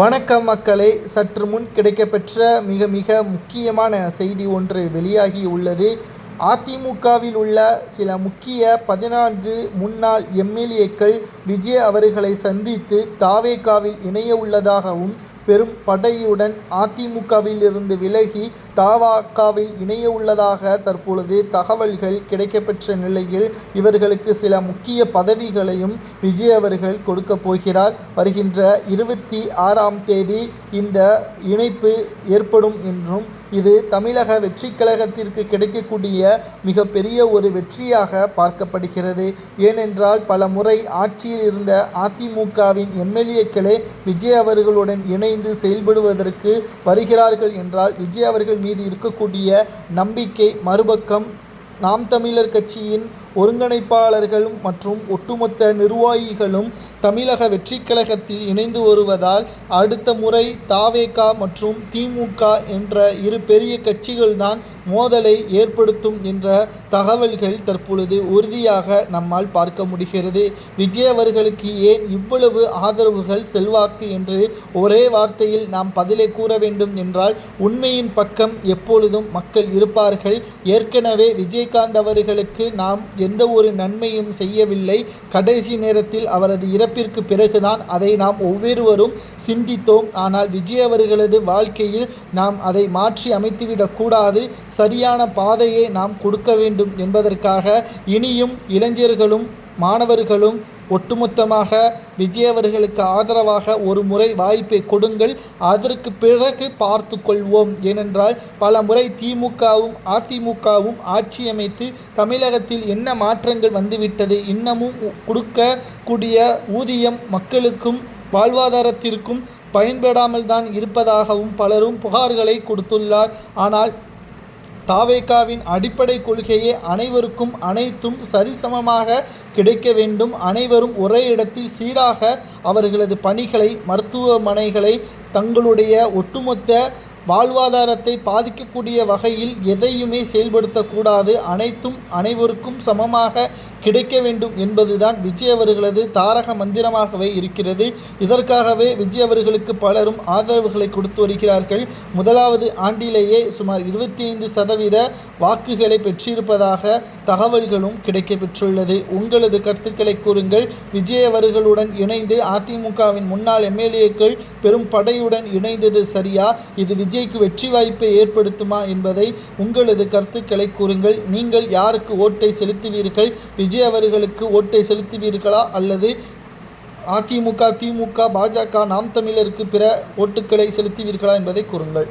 வணக்கம் மக்களே. சற்று முன் கிடைக்கப்பெற்ற மிக மிக முக்கியமான செய்தி ஒன்று வெளியாகி உள்ளது. அதிமுகவில் உள்ள சில முக்கிய பதினான்கு முன்னாள் எம்எல்ஏக்கள் விஜய் அவர்களை சந்தித்து தாவேகாவில் இணைய உள்ளதாகவும் பெரும் படையுடன் அதிமுகவில் இருந்து விலகி தவாக்காவில் இணைய உள்ளதாக தற்பொழுது தகவல்கள் கிடைக்கப்பெற்ற நிலையில் இவர்களுக்கு சில முக்கிய பதவிகளையும் விஜய் அவர்கள் கொடுக்க போகிறார். வருகின்ற இருபத்தி ஆறாம் தேதி இந்த இணைப்பு ஏற்படும் என்றும் இது தமிழக வெற்றி கழகத்திற்கு கிடைக்கக்கூடிய மிகப்பெரிய ஒரு வெற்றியாக பார்க்கப்படுகிறது. ஏனென்றால் பல முறை ஆட்சியில் இருந்த அதிமுகவின் எம்எல்ஏக்களே விஜய் அவர்களுடன் இணைந்து செயல்படுவதற்கு வருகிறார்கள் என்றால் விஜய் அவர்கள் மீது இருக்கக்கூடிய நம்பிக்கை மறுபக்கம் நாம் தமிழர் கட்சியின் ஒருங்கிணைப்பாளர்களும் மற்றும் ஒட்டுமொத்த நிர்வாகிகளும் தமிழக வெற்றிக் கழகத்தில் இணைந்து வருவதால் அடுத்த முறை தாவேகா மற்றும் திமுக என்ற இரு பெரிய கட்சிகள்தான் மோதலை ஏற்படுத்தும் என்ற தகவல்கள் தற்பொழுது உறுதியாக நம்மால் பார்க்க முடிகிறது. விஜய் அவர்களுக்கு ஏன் இவ்வளவு ஆதரவுகள் செல்வாக்கு என்று ஒரே வார்த்தையில் நாம் பதிலை கூற வேண்டும் என்றால் உண்மையின் பக்கம் எப்பொழுதும் மக்கள் இருப்பார்கள். ஏற்கனவே விஜயகாந்த் அவர்களுக்கு நாம் எந்த ஒரு நன்மையும் செய்யவில்லை. கடைசி நேரத்தில் அவரது இறப்பிற்கு பிறகுதான் அதை நாம் ஒவ்வொருவரும் சிந்தித்தோம். ஆனால் விஜய் அவர்களது வாழ்க்கையில் நாம் அதை மாற்றி அமைத்துவிடக்கூடாது சரியான பாதையை நாம் கொடுக்க வேண்டும் என்பதற்காக இனியும் இளைஞர்களும் மாணவர்களும் ஒட்டுமொத்தமாக விஜய் அவர்களுக்கு ஆதரவாக ஒரு முறை வாய்ப்பை கொடுங்கள். அதற்கு பிறகு பார்த்து கொள்வோம். ஏனென்றால் பல முறை திமுகவும் அதிமுகவும் ஆட்சி அமைத்து தமிழகத்தில் என்ன மாற்றங்கள் வந்துவிட்டது இன்னமும் கொடுக்கக்கூடிய ஊதியம் மக்களுக்கும் வாழ்வாதாரத்திற்கும் பயன்படாமல் தான் இருப்பதாகவும் பலரும் புகார்களை கொடுத்துள்ளார். ஆனால் தாவேகாவின் அடிப்படை கொள்கையே அனைவருக்கும் அனைத்தும் சரிசமமாக கிடைக்க வேண்டும். அனைவரும் ஒரே இடத்தில் சீராக அவர்களது பணிகளை மருத்துவமனைகளை தங்களுடைய ஒட்டுமொத்த வாழ்வாதாரத்தை பாதிக்கக்கூடிய வகையில் எதையுமே செயல்படுத்தக்கூடாது. அனைத்தும் அனைவருக்கும் சமமாக கிடைக்க வேண்டும் என்பதுதான் விஜய் அவர்களது தாரக மந்திரமாகவே இருக்கிறது. இதற்காகவே விஜய் அவர்களுக்கு பலரும் ஆதரவுகளை கொடுத்து வருகிறார்கள். முதலாவது ஆண்டிலேயே சுமார் இருபத்தி ஐந்து சதவீத வாக்குகளை பெற்றிருப்பதாக தகவல்களும் கிடைக்க பெற்றுள்ளது. உங்களது கருத்துக்களை கூறுங்கள். விஜய் அவர்களுடன் இணைந்து அதிமுகவின் முன்னாள் எம்எல்ஏக்கள் பெரும் படையுடன் இணைந்தது சரியா? இது விஜய்க்கு வெற்றி வாய்ப்பை ஏற்படுத்துமா என்பதை உங்களது கருத்துக்களை கூறுங்கள். நீங்கள் யாருக்கு ஓட்டை செலுத்துவீர்கள்? விஜய் விஜய் அவர்களுக்கு ஓட்டை செலுத்துவீர்களா? அல்லது அதிமுக திமுக பாஜக நாம் தமிழருக்கு பிற ஓட்டுக்களை செலுத்துவீர்களா என்பதை கூறுங்கள்.